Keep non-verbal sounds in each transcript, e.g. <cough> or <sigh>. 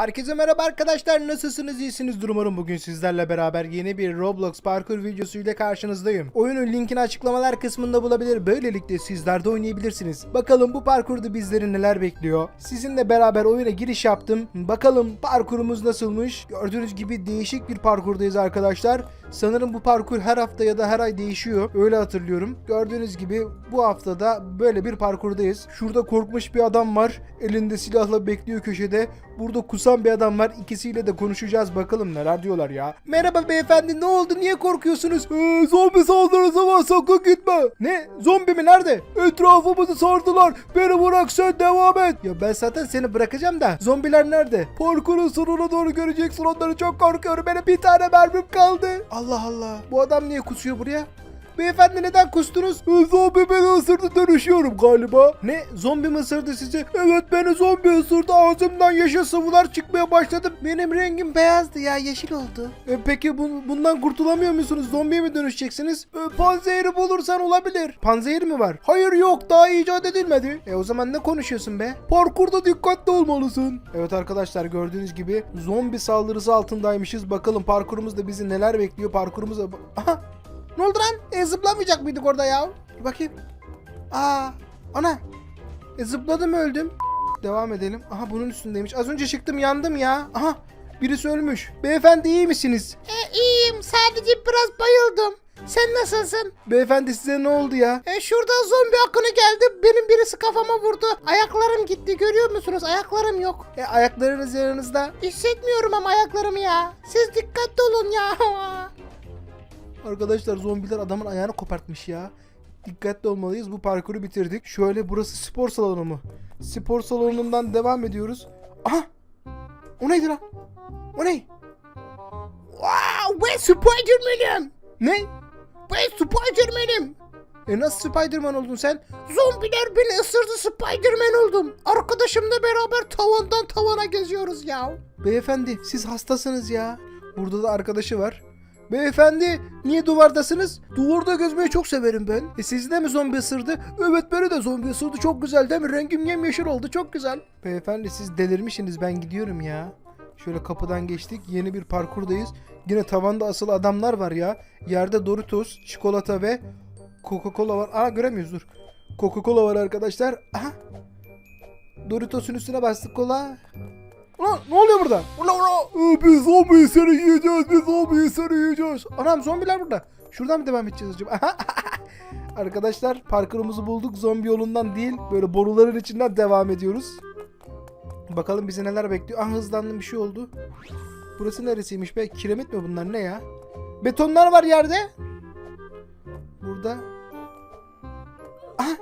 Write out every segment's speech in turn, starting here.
Herkese merhaba arkadaşlar nasılsınız iyisiniz umarım bugün sizlerle beraber yeni bir Roblox parkur videosu ile karşınızdayım. Oyunun linkini açıklamalar kısmında bulabilir böylelikle sizler de oynayabilirsiniz. Bakalım bu parkurda bizleri neler bekliyor. Sizinle beraber oyuna giriş yaptım. Bakalım parkurumuz nasılmış. Gördüğünüz gibi değişik bir parkurdayız arkadaşlar. Sanırım bu parkur her hafta ya da her ay değişiyor. Öyle hatırlıyorum. Gördüğünüz gibi bu haftada böyle bir parkurdayız. Şurada korkmuş bir adam var. Elinde silahla bekliyor köşede. Burada kusan bir adam var. İkisiyle de konuşacağız. Bakalım neler diyorlar ya. Merhaba beyefendi ne oldu? Niye korkuyorsunuz? Ee, zombi saldırısı var sakın gitme. Ne? Zombi mi? Nerede? Etrafımızı sardılar. Beni bırak sen devam et. Ya ben zaten seni bırakacağım da. Zombiler nerede? Parkurun sonuna doğru göreceksin onları. Çok korkuyorum. Benim bir tane mermim kaldı. Allah Allah. Bu adam niye kusuyor buraya? Beyefendi neden kustunuz? Zombi beni ısırdı dönüşüyorum galiba. Ne? Zombi mi ısırdı sizi? Evet beni zombi ısırdı. Ağzımdan yeşil sıvılar çıkmaya başladı. Benim rengim beyazdı ya yeşil oldu. E, peki bu, bundan kurtulamıyor musunuz? Zombiye mi dönüşeceksiniz? E, panzehiri bulursan olabilir. Panzehir mi var? Hayır yok daha icat edilmedi. E o zaman ne konuşuyorsun be? Parkurda dikkatli olmalısın. Evet arkadaşlar gördüğünüz gibi zombi saldırısı altındaymışız. Bakalım parkurumuzda bizi neler bekliyor. Parkurumuza... Aha! Ne oldu lan? E zıplamayacak mıydık orada ya? Bir bakayım. Aa, ana. E zıpladım öldüm. Devam edelim. Aha bunun üstündeymiş. Az önce çıktım yandım ya. Aha birisi ölmüş. Beyefendi iyi misiniz? E, iyiyim sadece biraz bayıldım. Sen nasılsın? Beyefendi size ne oldu ya? E, şurada zombi akını geldi. Benim birisi kafama vurdu. Ayaklarım gitti görüyor musunuz? Ayaklarım yok. E, ayaklarınız yanınızda. Hissetmiyorum ama ayaklarımı ya. Siz dikkatli olun ya. <laughs> Arkadaşlar zombiler adamın ayağını kopartmış ya. Dikkatli olmalıyız. Bu parkuru bitirdik. Şöyle burası spor salonu mu? Spor salonundan devam ediyoruz. Aha! O neydi lan? O ne? wow, ben Spiderman'im. Ne? Ben Spiderman'im. E nasıl Spiderman oldun sen? Zombiler beni ısırdı Spiderman oldum. Arkadaşımla beraber tavandan tavana geziyoruz ya. Beyefendi siz hastasınız ya. Burada da arkadaşı var. Beyefendi niye duvardasınız? Duvarda gezmeyi çok severim ben. E sizi mi zombi ısırdı? Evet beni de zombi ısırdı çok güzel değil mi? Rengim yemyeşil oldu çok güzel. Beyefendi siz delirmişsiniz ben gidiyorum ya. Şöyle kapıdan geçtik yeni bir parkurdayız. Yine tavanda asıl adamlar var ya. Yerde Doritos, çikolata ve Coca-Cola var. Aa göremiyoruz dur. Coca-Cola var arkadaşlar. Aha. Doritos'un üstüne bastık kola. Ulan ne oluyor burada? Ulan ulan. Ee, Biz zombiyi seni yiyeceğiz. Biz zombiyi seni yiyeceğiz. Anam zombiler burada. Şuradan mı devam edeceğiz acaba? <laughs> Arkadaşlar parkurumuzu bulduk. Zombi yolundan değil. Böyle boruların içinden devam ediyoruz. Bakalım bizi neler bekliyor. Ah hızlandım bir şey oldu. Burası neresiymiş be? Kiremit mi bunlar ne ya? Betonlar var yerde. Burada. Ah.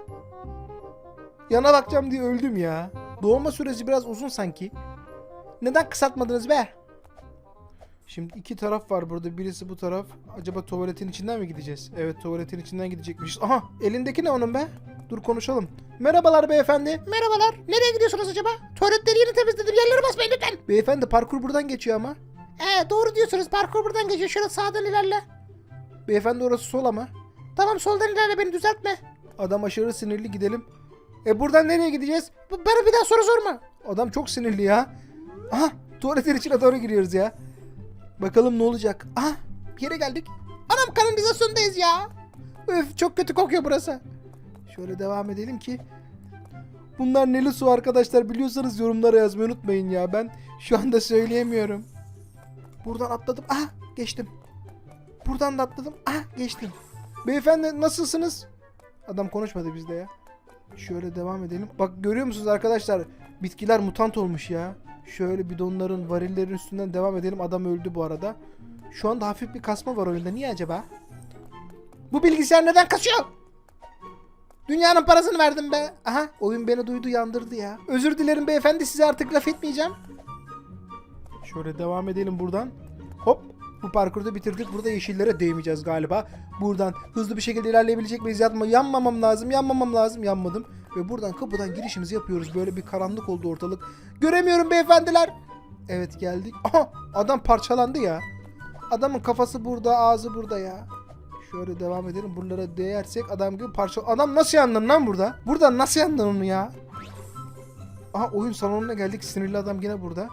Yana bakacağım diye öldüm ya. Doğma süreci biraz uzun sanki. Neden kısaltmadınız be? Şimdi iki taraf var burada. Birisi bu taraf. Acaba tuvaletin içinden mi gideceğiz? Evet tuvaletin içinden gidecekmişiz. Aha elindeki ne onun be? Dur konuşalım. Merhabalar beyefendi. Merhabalar. Nereye gidiyorsunuz acaba? Tuvaletleri yeni temizledim. Yerlere basmayın lütfen. Beyefendi parkur buradan geçiyor ama. Ee, doğru diyorsunuz. Parkur buradan geçiyor. Şöyle sağdan ilerle. Beyefendi orası sol ama. Tamam soldan ilerle beni düzeltme. Adam aşırı sinirli gidelim. E buradan nereye gideceğiz? Bana bir daha soru sorma. Adam çok sinirli ya. Aha tuvaletin içine doğru giriyoruz ya. Bakalım ne olacak. Aha bir yere geldik. Anam kanalizasyondayız ya. Öf çok kötü kokuyor burası. Şöyle devam edelim ki. Bunlar neli su arkadaşlar biliyorsanız yorumlara yazmayı unutmayın ya. Ben şu anda söyleyemiyorum. Buradan atladım. Ah geçtim. Buradan da atladım. Ah geçtim. Beyefendi nasılsınız? Adam konuşmadı bizde ya. Şöyle devam edelim. Bak görüyor musunuz arkadaşlar? Bitkiler mutant olmuş ya. Şöyle bidonların, varillerin üstünden devam edelim. Adam öldü bu arada. Şu anda hafif bir kasma var oyunda. Niye acaba? Bu bilgisayar neden kasıyor? Dünyanın parasını verdim be. Aha oyun beni duydu yandırdı ya. Özür dilerim beyefendi size artık laf etmeyeceğim. Şöyle devam edelim buradan. Hop bu parkurda bitirdik. Burada yeşillere değmeyeceğiz galiba. Buradan hızlı bir şekilde ilerleyebilecek miyiz? Yatma, yanmamam lazım. Yanmamam lazım. Yanmadım. Ve buradan kapıdan girişimizi yapıyoruz. Böyle bir karanlık oldu ortalık. Göremiyorum beyefendiler. Evet geldik. Aha adam parçalandı ya. Adamın kafası burada, ağzı burada ya. Şöyle devam edelim. Buralara değersek adam gibi parça... Adam nasıl yandın lan burada? Burada nasıl yandın onu ya? Aha oyun salonuna geldik. Sinirli adam yine burada.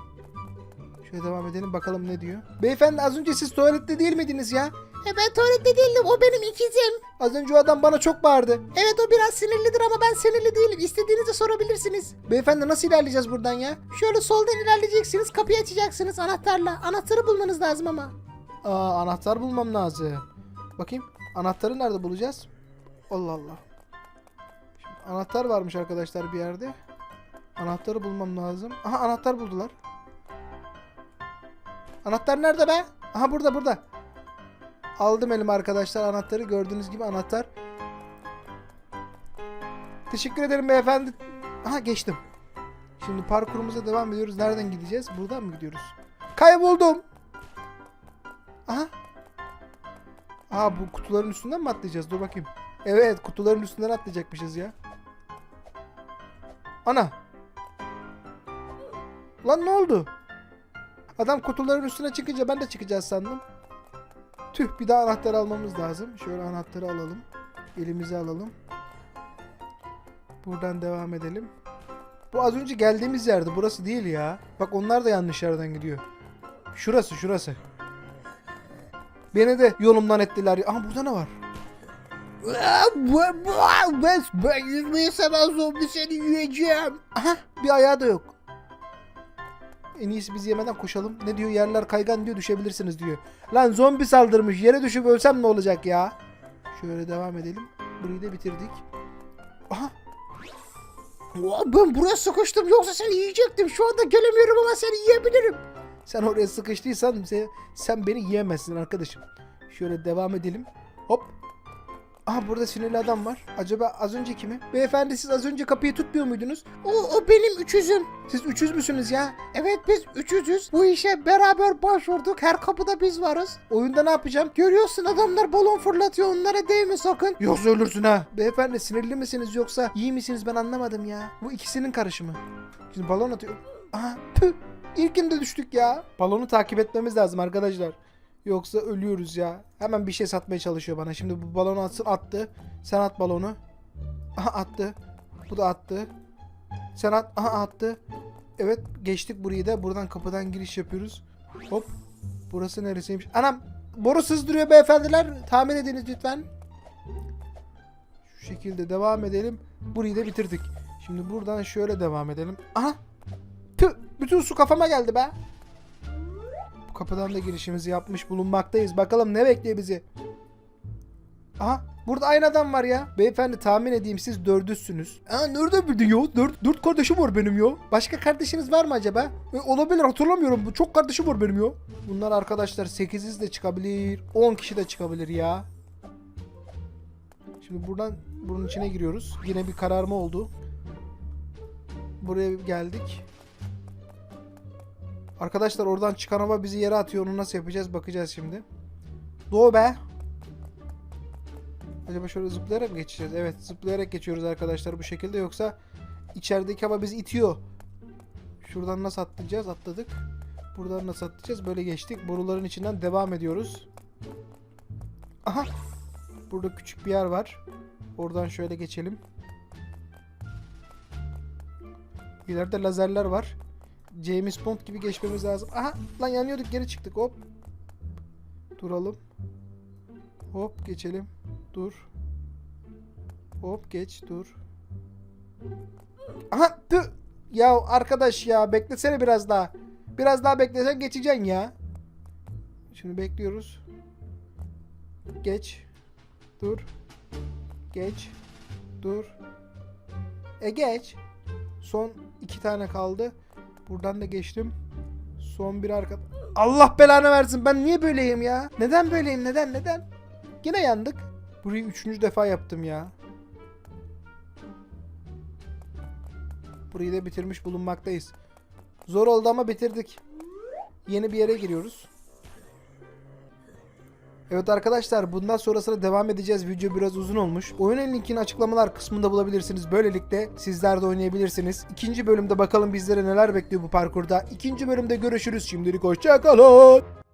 Şöyle devam edelim bakalım ne diyor. Beyefendi az önce siz tuvalette değil miydiniz ya? E ben tuvalette değildim o benim ikizim. Az önce o adam bana çok bağırdı. Evet o biraz sinirlidir ama ben sinirli değilim. İstediğinizi sorabilirsiniz. Beyefendi nasıl ilerleyeceğiz buradan ya? Şöyle soldan ilerleyeceksiniz kapıyı açacaksınız anahtarla. Anahtarı bulmanız lazım ama. Aa anahtar bulmam lazım. Bakayım anahtarı nerede bulacağız? Allah Allah. Şimdi anahtar varmış arkadaşlar bir yerde. Anahtarı bulmam lazım. Aha anahtar buldular. Anahtar nerede be? Aha burada burada. Aldım elim arkadaşlar anahtarı. Gördüğünüz gibi anahtar. Teşekkür ederim beyefendi. Aha geçtim. Şimdi parkurumuza devam ediyoruz. Nereden gideceğiz? Buradan mı gidiyoruz? Kayboldum. Aha. Aa bu kutuların üstünden mi atlayacağız? Dur bakayım. Evet kutuların üstünden atlayacakmışız ya. Ana. Lan ne oldu? Adam kutuların üstüne çıkınca ben de çıkacağız sandım. Tüh bir daha anahtar almamız lazım. Şöyle anahtarı alalım. Elimize alalım. Buradan devam edelim. Bu az önce geldiğimiz yerde. Burası değil ya. Bak onlar da yanlış yerden gidiyor. Şurası şurası. Beni de yolumdan ettiler. Aha burada ne var? Ben, seven zombi seni yiyeceğim. Aha bir ayağı da yok. En iyisi biz yemeden koşalım. Ne diyor yerler kaygan diyor düşebilirsiniz diyor. Lan zombi saldırmış yere düşüp ölsem ne olacak ya? Şöyle devam edelim. Burayı da bitirdik. Aha Ben buraya sıkıştım yoksa seni yiyecektim. Şu anda gelemiyorum ama seni yiyebilirim. sen oraya sıkıştıysan sen beni yiyemezsin arkadaşım. Şöyle devam edelim. Hop. Aha burada sinirli adam var. Acaba az önceki mi? Beyefendi siz az önce kapıyı tutmuyor muydunuz? O, o benim üçüzüm. Siz üçüz müsünüz ya? Evet biz üçüzüz. Bu işe beraber başvurduk. Her kapıda biz varız. Oyunda ne yapacağım? Görüyorsun adamlar balon fırlatıyor. Onlara değme sakın. Yoksa ölürsün ha. Beyefendi sinirli misiniz yoksa iyi misiniz ben anlamadım ya. Bu ikisinin karışımı. Şimdi balon atıyor. Aha tüh. İlkinde düştük ya. Balonu takip etmemiz lazım arkadaşlar. Yoksa ölüyoruz ya. Hemen bir şey satmaya çalışıyor bana. Şimdi bu balonu atsın attı. Sen at balonu. Aha attı. Bu da attı. Sen at. Aha attı. Evet geçtik burayı da. Buradan kapıdan giriş yapıyoruz. Hop. Burası neresiymiş? Anam boru sızdırıyor beyefendiler. Tahmin ediniz lütfen. Şu şekilde devam edelim. Burayı da bitirdik. Şimdi buradan şöyle devam edelim. Aha! Tüh! Bütün su kafama geldi be. Kapıdan da girişimizi yapmış bulunmaktayız. Bakalım ne bekliyor bizi. Aha! Burada aynı adam var ya. Beyefendi tahmin edeyim siz dördüzsünüz. Aa nerede bildin ya? Dört, dört kardeşim var benim ya. Başka kardeşiniz var mı acaba? E, olabilir hatırlamıyorum. Çok kardeşim var benim ya. Bunlar arkadaşlar 8'iz de çıkabilir. 10 kişi de çıkabilir ya. Şimdi buradan bunun içine giriyoruz. Yine bir kararma oldu. Buraya geldik. Arkadaşlar oradan çıkan hava bizi yere atıyor. Onu nasıl yapacağız bakacağız şimdi. Doğu be. Acaba şöyle zıplayarak mı geçeceğiz? Evet zıplayarak geçiyoruz arkadaşlar bu şekilde. Yoksa içerideki hava bizi itiyor. Şuradan nasıl atlayacağız? Atladık. Buradan nasıl atlayacağız? Böyle geçtik. Boruların içinden devam ediyoruz. Aha. Burada küçük bir yer var. Oradan şöyle geçelim. İleride lazerler var. James Bond gibi geçmemiz lazım. Aha lan yanıyorduk geri çıktık hop. Duralım. Hop geçelim. Dur. Hop geç dur. Aha tüh. Ya arkadaş ya beklesene biraz daha. Biraz daha beklesen geçeceksin ya. Şimdi bekliyoruz. Geç. Dur. Geç. Dur. E geç. Son iki tane kaldı. Buradan da geçtim. Son bir arka... Allah belanı versin. Ben niye böyleyim ya? Neden böyleyim? Neden? Neden? Yine yandık. Burayı üçüncü defa yaptım ya. Burayı da bitirmiş bulunmaktayız. Zor oldu ama bitirdik. Yeni bir yere giriyoruz. Evet arkadaşlar bundan sonrasına devam edeceğiz. Video biraz uzun olmuş. Oyunun linkini açıklamalar kısmında bulabilirsiniz. Böylelikle sizler de oynayabilirsiniz. İkinci bölümde bakalım bizlere neler bekliyor bu parkurda. İkinci bölümde görüşürüz. Şimdilik hoşçakalın.